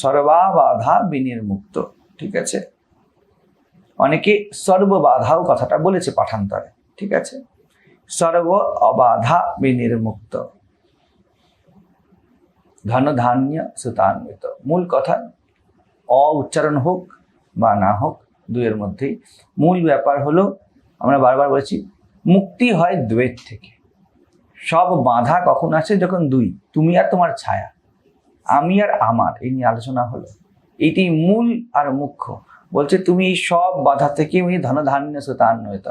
সর্বাবাধা বিনির্মুক্ত, ঠিক আছে? অনেকে সর্ববাধাও কথাটা বলেছে পাঠান্তরে, ঠিক আছে? সর্ব অবাধা বিনির্মুক্ত। ধন ধান্য সুতান্বিত। মূল কথা, অ উচ্চারণ হোক বা না হোক, দুইয়ের মধ্যেই। মূল ব্যাপার হলো, আমরা বারবার বলেছি, মুক্তি হয় দ্বৈত থেকে। সব বাধা কখন আসে? যখন দুই, তুমি আর তোমার ছায়া। আমি আর আমার, এই নিয়ে আলোচনা হলো। এটি মূল আর মুখ্য। বলছে, তুমি এই সব বাধা থেকে তুমি ধনধান্য সুতান্বিত।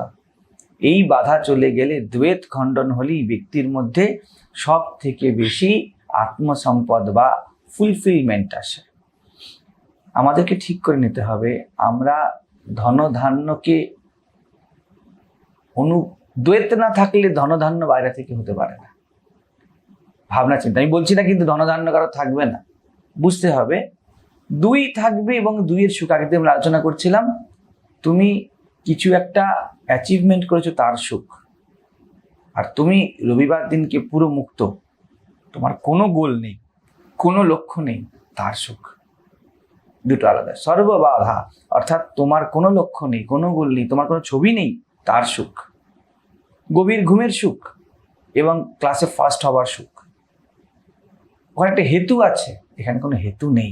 এই বাধা চলে গেলে দ্বৈত খণ্ডন হলেই ব্যক্তির মধ্যে সব থেকে বেশি আত্মসম্পদ বা ফুলফিলমেন্ট আসে। আমাদেরকে ঠিক করে নিতে হবে, আমরা ধনধান্যকে অনু, দ্বৈত না থাকলে ধনধান্য বাইরে থেকে হতে পারে না। ভাবনা চিন্তা। আমি বলছি না কিন্তু ধনধান্য কারও থাকবে না। বুঝতে হবে, দুই থাকবে এবং দুইয়ের সুখ। আগে আমরা আলোচনা করছিলাম, তুমি কিছু একটা অ্যাচিভমেন্ট করেছ তার সুখ। আর তুমি রবিবার দিনকে পুরো মুক্ত। তোমার কোনো গোল নেই, কোনো লক্ষ্য নেই, তার সুখ। দুটো আলাদা। সর্ববাধা, অর্থাৎ তোমার কোনো লক্ষ্য নেই, কোনো গোল নেই, তোমার কোনো ছবি নেই, তার সুখ। গভীর ঘুমের সুখ এবং ক্লাসে ফার্স্ট হবার সুখ। ওখানে একটা হেতু আছে, এখানে কোনো হেতু নেই।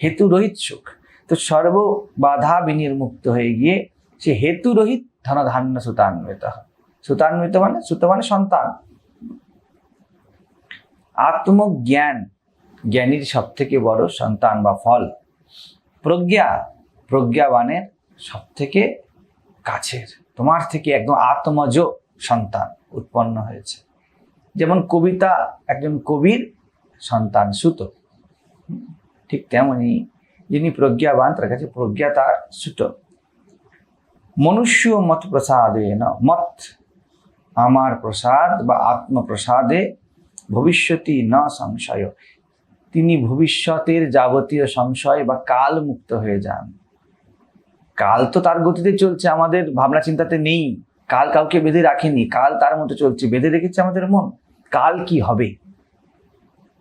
হেতু রহিত সুখ। তো সর্ব বাধা বিনির্মুক্ত হয়ে গিয়ে সে হেতু রহিত ধনধান্য সুতান্বিত। সুতান্বিত মানে সুত মানে সন্তান। আত্মজ্ঞান, জ্ঞানীর সব থেকে বড় সন্তান বা ফল। প্রজ্ঞা, প্রজ্ঞাবানের সব থেকে কাছের, তোমার থেকে একদম আত্মজ সন্তান উৎপন্ন হয়েছে। যেমন কবিতা, একজন কবির সন্তান সুত। ঠিক তেমনি যিনি প্রজ্ঞাবান, তার কাছে প্রজ্ঞা তার সুত। মনুষ্য মত প্রসাদে না, মত আমার প্রসাদ বা আত্মপ্রসাদে ভবিষ্যতি না সংশয়। তিনি ভবিষ্যতের যাবতীয় সংশয় বা কাল মুক্ত হয়ে যান। কাল তো তার গতিতে চলছে, আমাদের ভাবনা চিন্তাতে নেই। কাল কাউকে বেঁধে রাখেনি, কাল তার মতো চলছে, বেঁধে রেখেছে আমাদের মন। কাল কি হবে?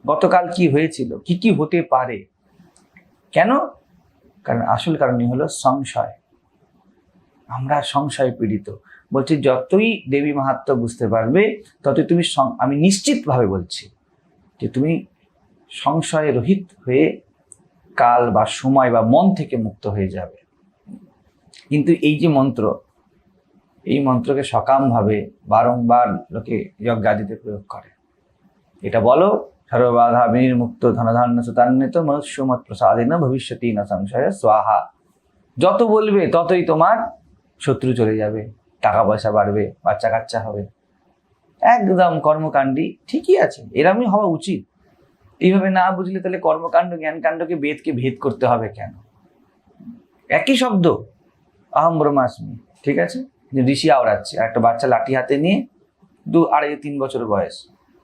গতকাল কি হয়েছিল? কি কি হতে পারে? কেন? কারণ আসল কারণই হলো সংশয়। আমরা সংশয় পীড়িত। বলছি, যতই দেবী মাহাত্ম বুঝতে পারবে, ততই তুমি আমি নিশ্চিতভাবে বলছি যে তুমি সংশয় রহিত হয়ে কাল বা সময় বা মন থেকে মুক্ত হয়ে যাবে। কিন্তু এই যে মন্ত্র, এই মন্ত্রকে সকামভাবে বারংবার লোকে যজ্ঞাদিতে প্রয়োগ করে। এটা বলো সর্ববাধা বিনির্মুক্ত ধনধান্য সুতান্বিত মনুষ্যমত প্রসাদিন ভবিষ্যতি না সংশয় স্বাহা যত বলবে, ততই তোমার শত্রু চলে যাবে টাকা পয়সা বাড়বে বাচ্চা কাচ্চা হবে। একদম কর্মকাণ্ডই ঠিকই আছে, এরমই হওয়া উচিত। এইভাবে না বুঝলে তাহলে কর্মকাণ্ড, জ্ঞানকাণ্ডকে বেদকে ভেদ করতে হবে কেন? একই শব্দ, আহম ব্রহ্মাস্মি, ঠিক আছে? ঋষি আওড়াচ্ছে একটা বাচ্চা লাঠি হাতে নিয়ে দু আড়াই, তিন বছর বয়স,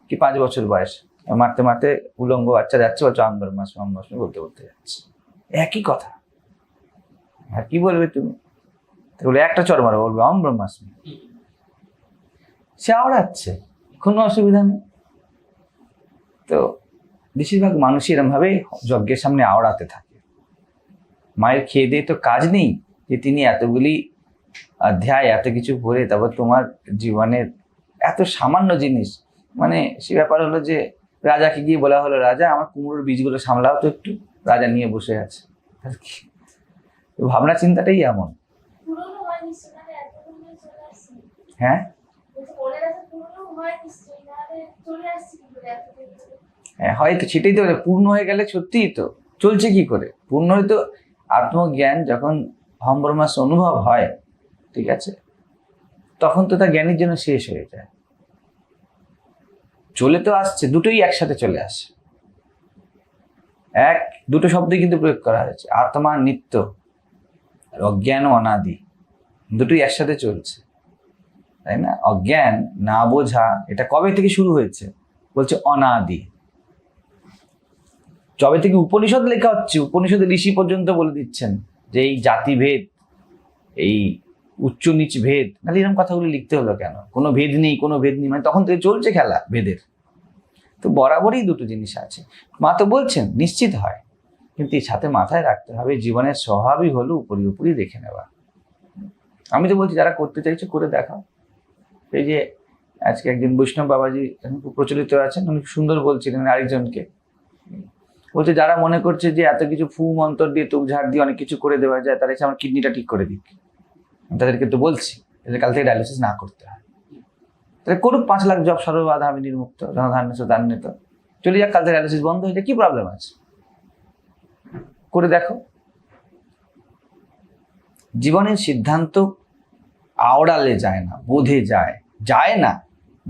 কি পাঁচ বছর বয়স। মারতে মারতে উলঙ্গ বাচ্চা যাচ্ছে, বলছে আহম ব্রহ্মাস্মি আহম ব্রহ্মাস্মি বলতে বলতে যাচ্ছে। একই কথা। আর কি বলবে তুমি? বলে, একটা চর মারো। বলবে অহম ব্রহ্মাস্মি সে আওড়াচ্ছে। কোনো অসুবিধা নেই। তো বেশিরভাগ মানুষই এরমভাবে যজ্ঞের সামনে আওড়াতে থাকে। মায়ের খেয়ে দিয়ে তো কাজ নেই যে তিনি এতগুলি অধ্যায়, এত কিছু পড়ে, তারপর তোমার জীবনের এত সামান্য জিনিস। মানে সে ব্যাপার হলো যে রাজাকে গিয়ে বলা হলো রাজা আমার কুমড়োর বীজগুলো সামলাও তো একটু। রাজা নিয়ে বসে আছে। আর কি? তো ভাবনা চিন্তাটাই এমন। হয়? হ্যাঁ মনে হয় হয়তো সেটাই তো বলে, পূর্ণ হয়ে গেলে সত্যিই তো। চলছে কি করে? পূর্ণ হয়তো আত্মজ্ঞান যখন হম ব্রহ্মাস অনুভব হয় ঠিক আছে? তখন তো তার জ্ঞানের জন্য শেষ হয়ে যায়। চলে তো আসছে, দুটোই একসাথে চলে আসে। এক, দুটো শব্দই কিন্তু প্রয়োগ করা হয়েছে। আত্মা, নিত্য আর অজ্ঞান, অনাদি, দুটোই একসাথে চলছে। তাই না? অজ্ঞান, না বোঝা, এটা কবে থেকে শুরু হয়েছে? বলছে অনাদি। যবে থেকে উপনিষদ লেখা হচ্ছে, উপনিষদে ঋষি পর্যন্ত বলে দিচ্ছেন যে এই জাতিভেদ, এই উচ্চ নিচ ভেদ। তাহলে এরকম কথাগুলো লিখতে হলো কেন? কোনো ভেদ নেই, কোনো ভেদ নেই। মানে তখন থেকে চলছে খেলা ভেদের। তো বরাবরই দুটো জিনিস আছে। মা তো বলছেন, নিশ্চিত হয়। কিন্তু এর সাথে মাথায় রাখতে হবে, জীবনের স্বভাবই হলো উপরি উপরি দেখে নেওয়া। আমি তো বলছি, যারা করতে চাইছে, করে দেখাও। এই যে আজকে একদিন বৈষ্ণব বাবাজি এখন খুব প্রচলিত আছেন, উনি সুন্দর বলছিলেন আরেকজনকে। বলছে, যারা মনে করছে যে এত কিছু ফু মন্তর দিয়ে তুক ঝাড় দিয়ে অনেক কিছু করে দেওয়া যায়, তারা এসে আমার কিডনিটা ঠিক করে আমি তাদেরকে তো বলছি যে কাল থেকে ডায়ালিসিস না করতে হয়। তাহলে করুক, পাঁচ লাখ জব সর্ববাধা আমি নির্মুক্ত জনধান্য দান্বিত চলে যাক, কাল থেকে ডায়ালিসিস বন্ধ হয়ে কি প্রবলেম আছে? করে দেখো। জীবনের সিদ্ধান্ত আওড়ালে যায় না, বোধে যায়। যায় না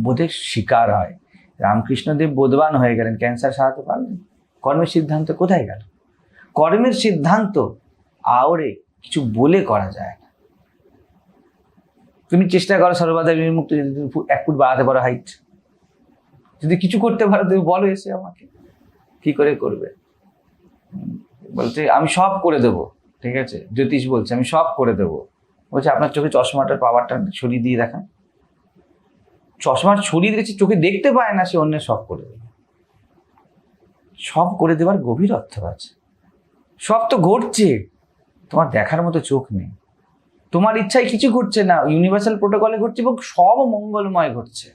বোধে শিকার হয়। রামকৃষ্ণদেব বোধবান হয়ে গেলেন ক্যান্সার সারাতে পারলেন। কর্মের সিদ্ধান্ত কোথায় গেল? কর্মের সিদ্ধান্ত আওড়ে, কিছু বলে করা যায়। তুমি চেষ্টা করো সর্বদা বিমুক্ত যদি তুমি এক ফুট বাড়াতে পারো হাইট যদি কিছু করতে পারো, তুমি বলো এসে আমাকে। কি করে করবে? বলছে, আমি সব করে দেবো। ঠিক আছে? জ্যোতিষ বলছে, আমি সব করে দেবো। বলছে, আপনার চোখে চশমাটার পাওয়ারটা ছড়িয়ে দিয়ে দেখান। চশমাটা ছড়িয়ে দিয়েছে চোখে দেখতে পায় না সে অন্যের সব করে দেবে। সব করে দেওয়ার গভীর অর্থ আছে। সব তো ঘটছে। তোমার দেখার মতো চোখ নেই। তোমার ইচ্ছায় কিছু ঘটছে না ইউনিভার্সাল প্রোটোকলে ঘটছে এবং সব মঙ্গলময় ঘটছে।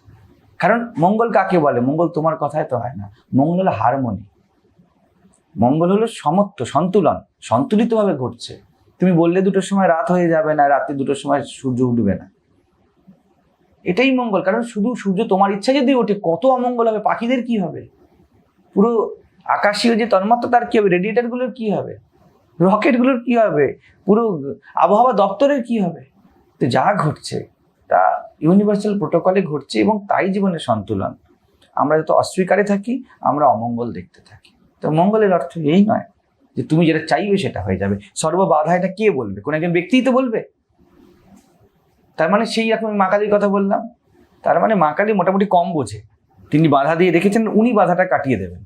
কারণ মঙ্গল কাকে বলে? মঙ্গল তোমার কথায় তো হয় না। মঙ্গল হলো হারমোনি মঙ্গল হলো সমত্ব, সন্তুলন। সন্তুলিতভাবে ঘটছে। তুমি বললে দুটোর সময় রাত হয়ে যাবে না রাতে দুটোর সময় সূর্য উঠবে না। এটাই মঙ্গল। কারণ শুধু সূর্য তোমার ইচ্ছা যদি ওঠে, কত অমঙ্গল হবে? পাখিদের কি হবে? পুরো আকাশীয় যে তন্মাত্রা তার কি হবে? রেডিয়েটারগুলোর কি হবে? রকেটগুলোর কি হবে? পুরো আবহাওয়া দপ্তরের কি হবে? তো যা ঘটছে, তা ইউনিভার্সাল প্রোটোকলে ঘটছে এবং তাই জীবনের সন্তুলন। আমরা যত অস্বীকারে থাকি, আমরা অমঙ্গল দেখতে থাকি। তো মঙ্গলের অর্থ এই নয় যে তুমি যেটা চাইবে সেটা হয়ে যাবে। সর্ববাধা এটা কে বলবে? কোনো একজন ব্যক্তিই তো বলবে। তার মানে সেই রকম মা কালীর কথা বললাম। তার মানে মা কালী মোটামুটি কম বোঝে। তিনি বাধা দিয়ে রেখেছেন উনি বাধাটা কাটিয়ে দেবেন।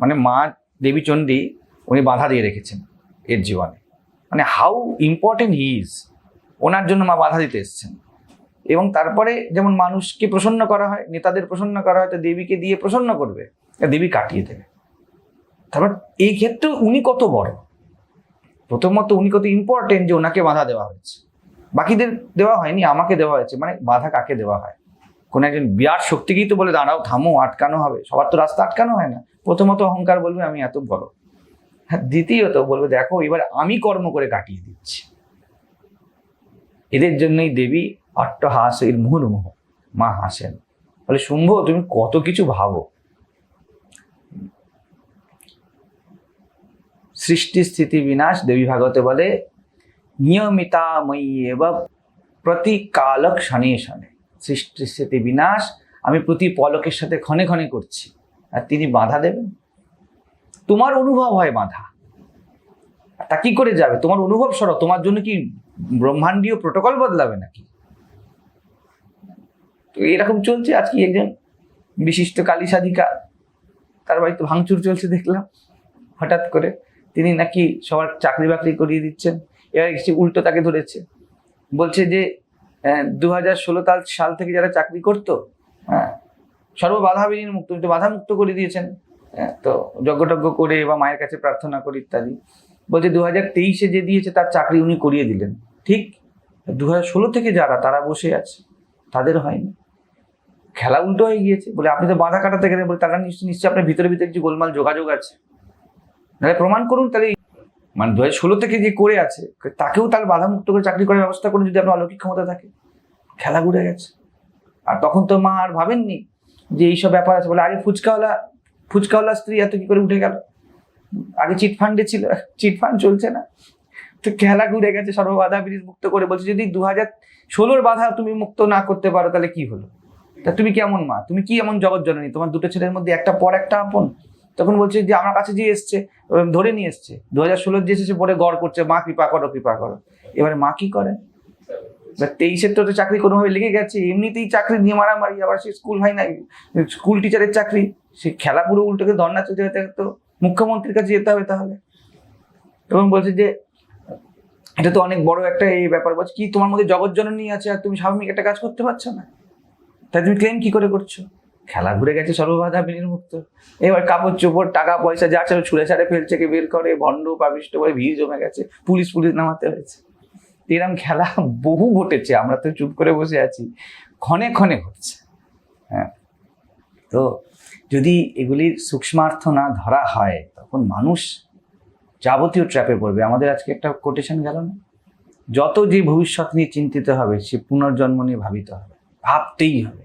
মানে মা দেবী চণ্ডী উনি বাধা দিয়ে রেখেছেন এর জীবনে। মানে হাউ ইম্পর্টেন্ট হি ইজ ওনার জন্য মা বাধা দিতে এসছেন। এবং তারপরে যেমন মানুষকে প্রসন্ন করা হয়, নেতাদের প্রসন্ন করা হয়, তো দেবীকে দিয়ে প্রসন্ন করবে দেবী কাটিয়ে দেবে। তারপর এই ক্ষেত্রে উনি কত বড়? প্রথমত উনি কত ইম্পর্টেন্ট যে ওনাকে বাধা দেওয়া হয়েছে। বাকিদের দেওয়া হয়নি, আমাকে দেওয়া হয়েছে। মানে বাধা কাকে দেওয়া হয়? কোনো একজন বিরাট শক্তিকেই তো বলে, দাঁড়াও, থামো, আটকানো হবে। সবার তো রাস্তা আটকানো হয় না। প্রথমত অহংকার বলবে, আমি এত বড়। দ্বিতীয়ত বলবে, দেখো, এবার আমি কর্ম করে কাটিয়ে দিচ্ছি। এদের জন্যই দেবী অট্টহাস এর মুহুর্মুহ মা হাসেন। বলে শুম্ভ তুমি কত কিছু ভাবো। সৃষ্টি স্থিতি বিনাশ, দেবী ভাগবতে বলে নিয়মিতাময়ী এব প্রতি কালক শনে শনে। সৃষ্টি স্থিতি বিনাশ, আমি প্রতি পলকের সাথে ক্ষণে ক্ষণে করছি। আর তিনি বাধা দেবেন? তোমার অনুভব হয় বাধা। তা কি করে যাবে? তোমার অনুভব সরো। তোমার জন্য কি ব্রহ্মাণ্ডীয় প্রোটোকল বদলাবে নাকি? তো এরকম চলছে আজকে একজন বিশিষ্ট কালী সাধিকা। তার বাড়িতে ভাঙচুর চলছে দেখলাম। হঠাৎ করে তিনি নাকি সবার চাকরি বাকরি করিয়ে দিচ্ছেন। এবার এসে উল্টো তাকে ধরেছে। বলছে যে দু হাজার ষোলো সাল থেকে যারা চাকরি করতো হ্যাঁ সর্ববাধা মুক্ত উনি তো বাধা মুক্ত করে দিয়েছেন। তো যজ্ঞটজ্ঞ করে বা মায়ের কাছে প্রার্থনা করে ইত্যাদি। বলছে দু হাজার তেইশে যে দিয়েছে, তার চাকরি উনি করিয়ে দিলেন। ঠিক দু হাজার ষোলো থেকে যারা, তারা বসে আছে। তাদের হয়নি। খেলা উল্টো হয়ে গিয়েছে। বলে, আপনি তো বাধা কাটাতে গেলেন। বলে, তারা নিশ্চয়ই নিশ্চয়ই আপনার ভিতরে ভিতরে কিছু গোলমাল যোগাযোগ আছে। তাহলে প্রমাণ করুন তাহলে মানে দু হাজার ষোলো থেকে যে করে আছে, তাকেও তার বাধা মুক্ত করে চাকরি করার ব্যবস্থা করুন যদি আপনার অলৌকিক ক্ষমতা থাকে। খেলা ঘুরে গেছে। আর তখন তো মা আর ভাবেননি যে এইসব ব্যাপার আছে। বলে আগে ফুচকাওয়ালা ফুচকাওয়ালা স্ত্রী এত কি করে উঠে গেল? আগে চিটফান্ডে ছিল চিটফান্ড চলছে না। তো খেলা ঘুরে গেছে, সর্ববাধা ব্রিজ মুক্ত করে বলছে, যদি দু হাজার ষোলোর বাধা তুমি মুক্ত না করতে পারো, তাহলে কি হলো? তা তুমি কেমন মা? তুমি কি এমন জগৎ জননী? তোমার দুটো ছেলের মধ্যে একটা পর একটা আপন? তখন বলছে যে, আমার কাছে যে এসছে ধরে নিয়ে এসছে। দু হাজার ষোলোর যে এসেছে, পরে গড় করছে, মা কৃপা করো কৃপা করো। এবারে মা কি করে? তেইশের তো চাকরি কোনোভাবে লেগে গেছে, এমনিতেই চাকরি নিয়ে মারামারি, আবার সে স্কুল হয় না স্কুল টিচারের চাকরি, সে খেলা পুরো উল্টোকে ধর্না চলতে যেতে তো মুখ্যমন্ত্রীর কাছে যেতে হবে তাহলে। এবং বলছে যে, এটা তো অনেক বড় একটা এই ব্যাপার, বলছে কি তোমার মধ্যে জগৎ জননী আছে আর তুমি স্বাভাবিক একটা কাজ করতে পারছ না? তাই তুমি ক্লেম কি করে করছ? খেলা ঘুরে গেছে সর্ববাধা বিনির্মুক্ত এবার কাপড় চোপড়, টাকা পয়সা যা ছিল ছুঁড়ে ছাড়ে ফেলছে, কে বের করে, ভণ্ড পাবিষ্ট করে ভিড় জমে গেছে, পুলিশ পুলিশ নামাতে হয়েছে। এরম খেলা বহু ঘটেছে, আমরা তো চুপ করে বসে আছি। ক্ষণে ক্ষণে ঘটছে। হ্যাঁ। তো যদি এগুলির সূক্ষ্মার্থ না ধরা হয়, তখন মানুষ যাবতীয় ট্র্যাপে পড়বে। আমাদের আজকে একটা কোটেশন গেল না? যত যে ভবিষ্যৎ নিয়ে চিন্তিত হবে, সে পুনর্জন্ম নিয়ে ভাবিত হবে। ভাবতেই হবে,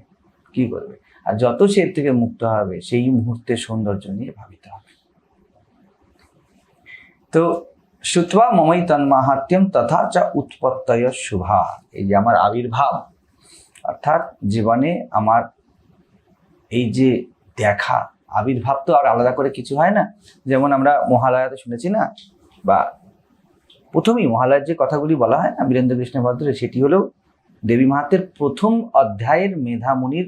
কি করবে? আর যত সে থেকে মুক্ত হবে, সেই মুহূর্তের সৌন্দর্য নিয়ে ভাবিতে হবে। তো শ্রুত্বা মমই তন্মাহাত্ম্যম তথা চা উৎপত্তয় শুভা। এই যে আমার আবির্ভাব, অর্থাৎ জীবনে আমার এই যে দেখা, আবির্ভাব তো আর আলাদা করে কিছু হয় না। যেমন আমরা মহালয়াতে শুনেছি না, বা প্রথমেই মহালয়ার যে কথাগুলি বলা হয় না বীরেন্দ্র কৃষ্ণ ভদ্রের সেটি হলো দেবী মাহাত্মের প্রথম অধ্যায়ের মেধামুনির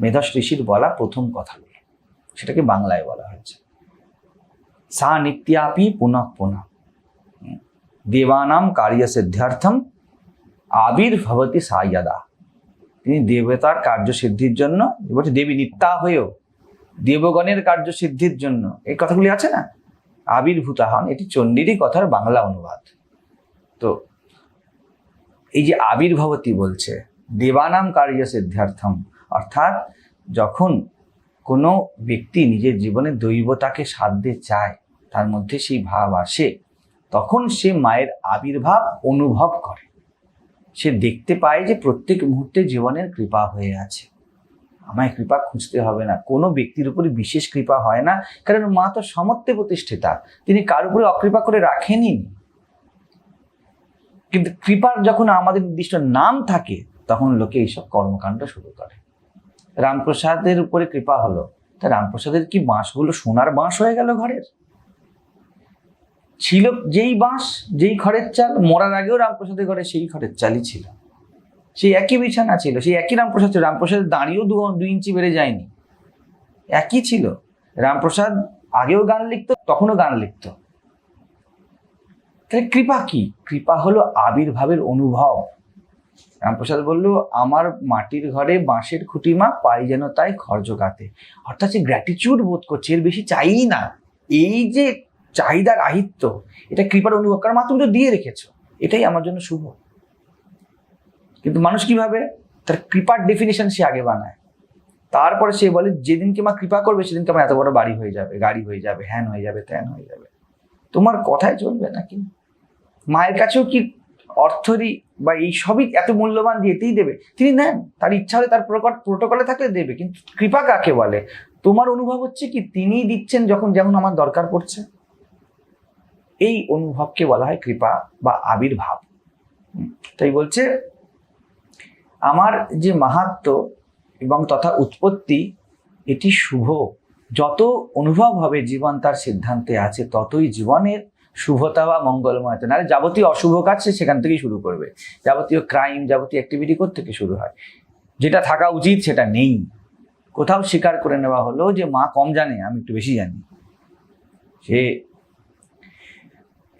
মেধস ঋষির বলা প্রথম কথাগুলি। সেটাকে বাংলায় বলা হয়েছে। সা নিত্যাপি পুনঃ পুনঃ। দেবানাম কার্য সিদ্ধার্থম আবির্ভবতী সায়দা তিনি দেবতার কার্যসিদ্ধির জন্য বলছে দেবী নিত্যা হয়েও, দেবগণের কার্যসিদ্ধির জন্য, এই কথাগুলি আছে না? আবির্ভূতা হন, এটি চণ্ডীরই কথার বাংলা অনুবাদ। তো এই যে আবির্ভবতী বলছে, দেবানাম কার্য সিদ্ধার্থম অর্থাৎ যখন কোনো ব্যক্তি নিজের জীবনে দৈবতাকে সাধ্যে চায়, তার মধ্যে সেই ভাব আসে তখন সে মায়ের আবির্ভাব অনুভব করে। সে দেখতে পায় যে প্রত্যেক মুহূর্তে জীবনের কৃপা হয়ে আছে। আমায় কৃপা খুঁজতে হবে না। কোনো ব্যক্তির উপরে বিশেষ কৃপা হয় না, কারণ মা তো সমত্বে প্রতিষ্ঠিতা। তিনি কার উপরে অকৃপা করে রাখেনি কিন্তু কৃপার যখন আমাদের নির্দিষ্ট নাম থাকে, তখন লোকে এইসব কর্মকাণ্ড শুরু করে। রামপ্রসাদের উপরে কৃপা হলো। তা রামপ্রসাদের কি বাঁশগুলো সোনার বাঁশ হয়ে গেল ঘরের? ছিল যেই বাঁশ, যেই খড়ের চাল, মরার আগেও রামপ্রসাদের ঘরে সেই খড়ের চালই ছিল। সেই একই বিছানা ছিল, সেই একই রামপ্রসাদ ছিল। রামপ্রসাদের দাঁড়িয়েও দু দুই ইঞ্চি বেড়ে যায়নি। একই ছিল। রামপ্রসাদ আগেও গান লিখতো, তখনও গান লিখতো। তাহলে কৃপা কি? কৃপা হলো আবির্ভাবের অনুভব। রামপ্রসাদ বলল, আমার মাটির ঘরে বাঁশের খুঁটিমা, পাই যেন তাই খড় জোগাতে। অর্থাৎ সে গ্র্যাটিচিউড বোধ করছে, এর বেশি চাই না। এই যে চাহিদা রাহিত্য এটা কৃপার অনুভব। কারণ মা তুমি তো দিয়ে রেখেছো। এটাই আমার জন্য শুভ। কিন্তু মানুষ কীভাবে? তার কৃপার ডেফিনেশন সে আগে বানায়। তারপরে সে বলে, যেদিনকে মা কৃপা করবে, সেদিনকে আমার এত বড় বাড়ি হয়ে যাবে, গাড়ি হয়ে যাবে, হ্যান হয়ে যাবে, ত্যান হয়ে যাবে। তোমার কথায় চলবে নাকি? মায়ের কাছেও কি অর্থরই বা এই সবই এত মূল্যবান দিয়েতেই দেবে? তিনি নেন, তার ইচ্ছা হলে তার প্রকট প্রোটোকলে থাকলে দেবে, কিন্তু কৃপা কাকে বলে? তোমার অনুভব হচ্ছে কি, তিনিই দিচ্ছেন যখন, যেমন আমার দরকার পড়ছে? এই অনুভবকে বলা হয় কৃপা বা আবির্ভাব। তাই বলছে, আমার যে মাহাত্ম এবং তথা উৎপত্তি, এটি শুভ। যত অনুভব হবে জীবন তার সিদ্ধান্তে আছে, ততই জীবনের শুভতা বা মঙ্গলময়তা। নাহলে যাবতীয় অশুভ কাজ সে সেখান থেকেই শুরু করবে। যাবতীয় ক্রাইম যাবতীয় অ্যাক্টিভিটি থেকে শুরু হয়? যেটা থাকা উচিত, সেটা নেই। কোথাও স্বীকার করে নেওয়া হলো যে, মা কম জানে, আমি একটু বেশি জানি। সে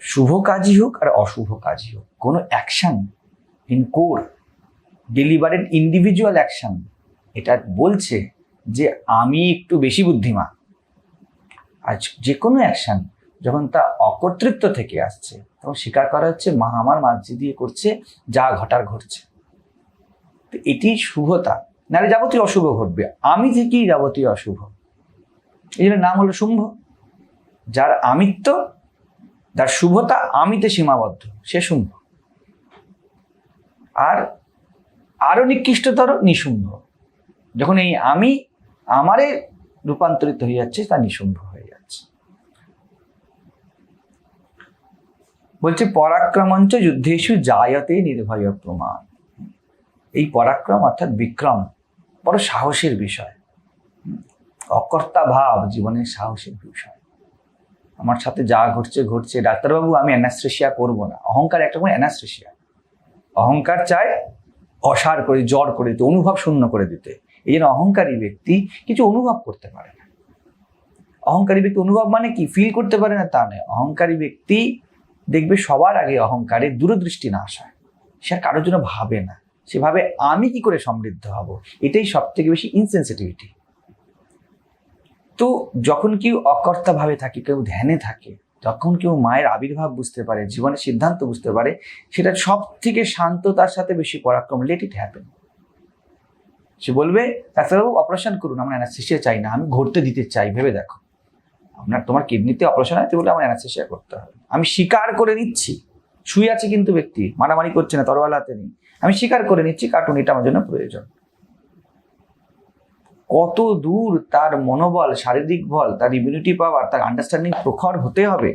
শুভ কাজই হোক আর অশুভ কাজই হোক, কোনো action in core delivered individual action এটা বলছে যে আমি একটু বেশি বুদ্ধিমান। আজ যে কোনো অ্যাকশন যখন তা অকর্তৃত্ব থেকে আসছে, তখন স্বীকার করা হচ্ছে, মা, আমার মাঝে দিয়ে করছে, যা ঘটার ঘটছে। তো এটি শুভতা, নাহলে যাবতীয় অশুভ ঘটবে। আমি থেকেই যাবতীয় অশুভ? এই জন্য নাম হলো শুম্ভ। যার আমিত্ব যার শুভতা আমিতে সীমাবদ্ধ, সে শুম্ভ আর আরও নিকৃষ্টতর নিশুম্ভ। যখন এই আমি আমারে রূপান্তরিত হয়ে যাচ্ছে, তা নিশুম্ভ হয়ে যাচ্ছে। বলছে, পরাক্রমঞ্চ যুদ্ধেশু জায়তে নির্ভয় প্রমাণ। এই পরাক্রম অর্থাৎ বিক্রম, বড় সাহসের বিষয়। অকর্তা ভাব, জীবনের সাহসের বিষয়। আমার সাথে যা ঘটছে ঘটছে। ডাক্তারবাবু, আমি অ্যানাস্থেশিয়া করব না। অহংকার একটা কোনো অ্যানাস্থেশিয়া অহংকার চায় অসার করে জ্বর করে দিতে, অনুভব শূন্য করে দিতে। এই জন্য অহংকারী ব্যক্তি কিছু অনুভব করতে পারে না। অহংকারী ব্যক্তি অনুভব মানে কি? ফিল করতে পারে না, তা নয়। অহংকারী ব্যক্তি দেখবে সবার আগে অহংকারে দূরদৃষ্টি না আসায়। সে কারোর জন্য ভাবে না। সে ভাবে, আমি কি করে সমৃদ্ধ হব? এটাই সব থেকে বেশি ইনসেন্সিটিভিটি তো যখন কেউ অকর্তা ভাবে থাকে, কেউ ধ্যানে থাকে যখন কেউ মায়ের আবির্ভাব বুঝতে পারে জীবনের সিদ্ধান্ত বুঝতে পারে সেটা সব থেকে শান্ততার সাথে বেশি পরাক্রম লেট ইট হ্যাপেন সে বলবে, ডাক্তারবাবু অপারেশন করুন, আমার অ্যানাস্থেসিয়া চাই না, আমি ঘুরতে দিতে চাই, ভেবে দেখো। আপনার তোমার কিডনিতে অপারেশন আছে বলে আমার অ্যানাস্থেসিয়া করতে হবে। আমি স্বীকার করে নিচ্ছি, শুয়ে আছে কিন্তু ব্যক্তি, মারামারি করছে না, তরোয়াল হাতে নেই। আমি স্বীকার করে নিচ্ছি কার্টুন এটা আমার জন্য প্রয়োজন। কত দূর তার মনোবল, শারীরিক বল, তার ইমিউনিটি পাওয়ার তার আন্ডারস্ট্যান্ডিং প্রখর হতে হবে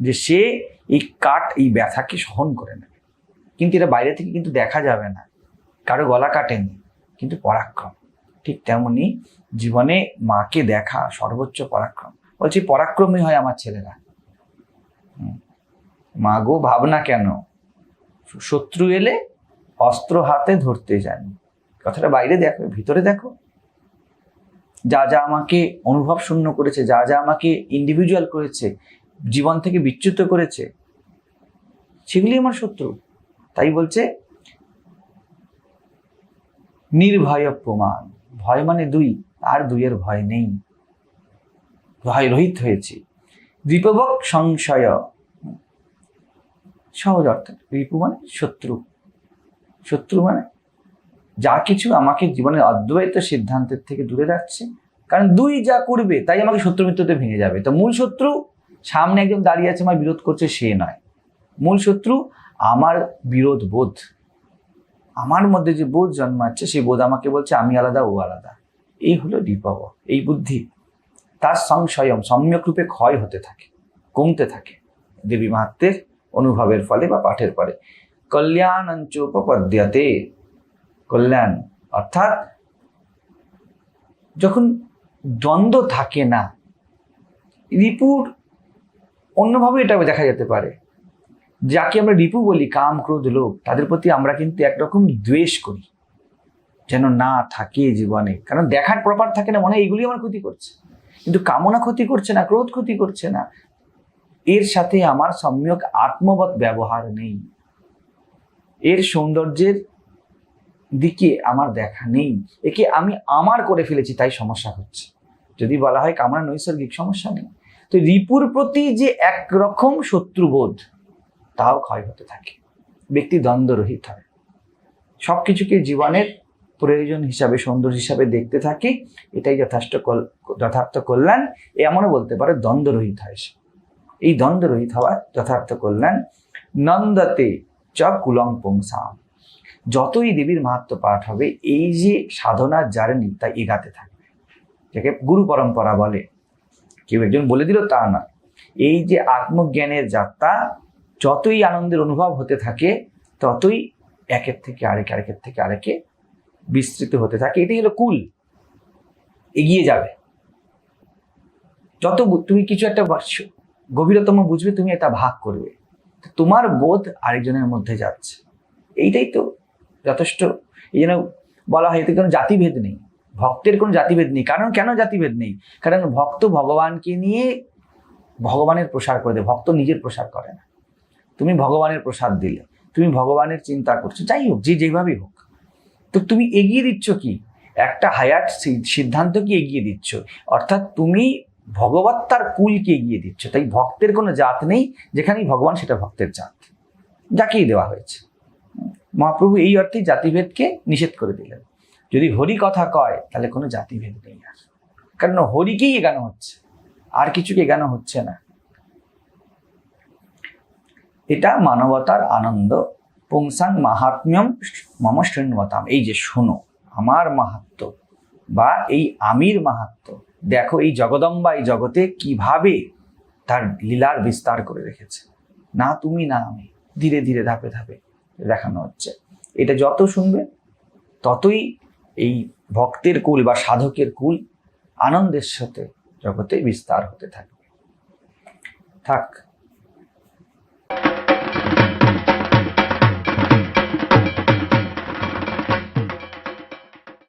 যে সে এই কাট এই ব্যথাকে সহন করে নেবে কিন্তু এটা বাইরে থেকে কিন্তু দেখা যাবে না। কারও গলা কাটেনি, কিন্তু পরাক্রম। ঠিক তেমনি জীবনে মাকে দেখা সর্বোচ্চ পরাক্রম। বলছি, পরাক্রমী হয় আমার ছেলেরা। মা গো, ভাবনা কেন? শত্রু এলে অস্ত্র হাতে ধরতে জানি কথাটা বাইরে দেখো, ভিতরে দেখো। যা যা আমাকে অনুভব শূন্য করেছে, যা যা আমাকে ইন্ডিভিজুয়াল করেছে, জীবন থেকে বিচ্যুত করেছে, সেগুলি আমার শত্রু। তাই বলছে, নির্ভয় প্রমাণ। ভয় মানে দুই, আর দুইয়ের ভয় নেই। ভয় রহিত হয়েছি। রিপবক সংশয়। সহজ অর্থ রিপু মানে শত্রু। শত্রু মানে যা কিছু আমাকে জীবনের অদ্বৈত সিদ্ধান্তের থেকে দূরে রাখছে। কারণ দুই যা করবে, তাই আমাকে শত্রু মিত্রতে ভেঙে যাবে। তো মূল শত্রু, সামনে একজন দাঁড়িয়ে আছে আমার বিরোধ করছে, সে নয়। মূল শত্রু, আমার বিরোধ বোধ। আমার মধ্যে যে বোধ জন্মাচ্ছে, সেই বোধ আমাকে বলছে, আমি আলাদা, ও আলাদা। এই হলো বিপব এই বুদ্ধি। তার সংশয়ম, সম্যক রূপে ক্ষয় হতে থাকে, কমতে থাকে। দেবী মাহাত্মের অনুভবের ফলে বা পাঠের পরে ফলে। কল্যাণঞ্চোপপদ্যতে। কল্যাণ। অর্থাৎ যখন দ্বন্দ্ব থাকে না, রিপুর অন্যভাবে এটা দেখা যেতে পারে। যাকে আমরা রিপু বলি, কাম, ক্রোধ লোক তাদের প্রতি আমরা কিন্তু একরকম দ্বেষ করি, যেন না থাকে জীবনে। কারণ দেখার প্রপার থাকে না, মনে হয় এইগুলি আমার ক্ষতি করছে। কিন্তু কামনা ক্ষতি করছে না, ক্রোধ ক্ষতি করছে না, এর সাথে আমার সম্যক আত্মবৎ ব্যবহার নেই। এর সৌন্দর্যের দিকে আমার দেখা নেই। একে আমি আমার করে ফেলেছি, তাই সমস্যা হচ্ছে। যদি বলা হয় কামনা, নৈসর্গিক সমস্যা নেই। তো রিপুর প্রতি যে একরকম শত্রুবোধ, তাও ক্ষয় হতে থাকে। ব্যক্তি দ্বন্দ্বরহিত হয়। সব কিছুকে জীবনের প্রয়োজন হিসাবে, সৌন্দর্য হিসাবে দেখতে থাকে। এটাই যথেষ্ট যথার্থ কল্যাণ। এমনও বলতে পারে, দ্বন্দ্বরহিত হয় সে। এই দ্বন্দ্বরহিত হওয়া যথার্থ কল্যাণ, নন্দতে চ কুলং পুংসাম। যতই দেবীর মাহাত্ম পাঠ হবে, এই যে সাধনার জার্নি তা এগাতে থাকবে। যাকে গুরু পরম্পরা বলে। কেউ একজন বলে দিল তা না। এই যে আত্মজ্ঞানের যাত্রা, যতই আনন্দের অনুভব হতে থাকে, ততই একের থেকে আরেক, আরেকের থেকে আরেকে বিস্তৃত হতে থাকে। এটাই হলো কুল। এগিয়ে যাবে। যত তুমি কিছু একটা গভীরতম বুঝবে, তুমি এটা ভাগ করবে। তোমার বোধ আরেকজনের মধ্যে যাচ্ছে। এইটাই তো যথেষ্ট, এই জন্য বলা হয় এতে কোনো জাতিভেদ নেই। ভক্তের কোনো জাতিভেদ নেই। কারণ কেন জাতিভেদ নেই? কারণ ভক্ত ভগবানকে নিয়ে ভগবানের প্রসার করে দেয়। ভক্ত নিজের প্রসার করে না। তুমি ভগবানের প্রসাদ দিলে, তুমি ভগবানের চিন্তা করছ, যাই হোক, যে যেভাবেই হোক। তো তুমি এগিয়ে দিচ্ছ কি? একটা হায়ার সিদ্ধান্তকে এগিয়ে দিচ্ছ। অর্থাৎ তুমি ভগবত্তার কুলকে এগিয়ে দিচ্ছ। তাই ভক্তের কোনো জাত নেই, যেখানেই ভগবান সেটা ভক্তের জাত। যাকেই দেওয়া হয়েছে। মহাপ্রভু এই অর্থে জাতিভেদকে নিষেধ করে দিলেন। যদি হরি কথা কয়, তাহলে কোনো জাতিভেদ নেই আর। কারণ হরিকেই এগানো হচ্ছে, আর কিছুকে এগানো হচ্ছে না। এটা মানবতার আনন্দ। পুংসাং মাহাত্ম্যম মম শৃণ্যতাম এই যে শোনো, আমার মাহাত্ম বা এই আমির মাহাত্ম দেখো এই জগদম্বা, এই জগতে কীভাবে তার লীলার বিস্তার করে রেখেছে। না তুমি, না আমি। ধীরে ধীরে ধাপে ধাপে দেখানো হচ্ছে। এটা যত শুনবে, ততই এই ভক্তের কুল বা সাধকের কুল আনন্দের সাথে জগতে বিস্তার হতে থাকবে। থাক।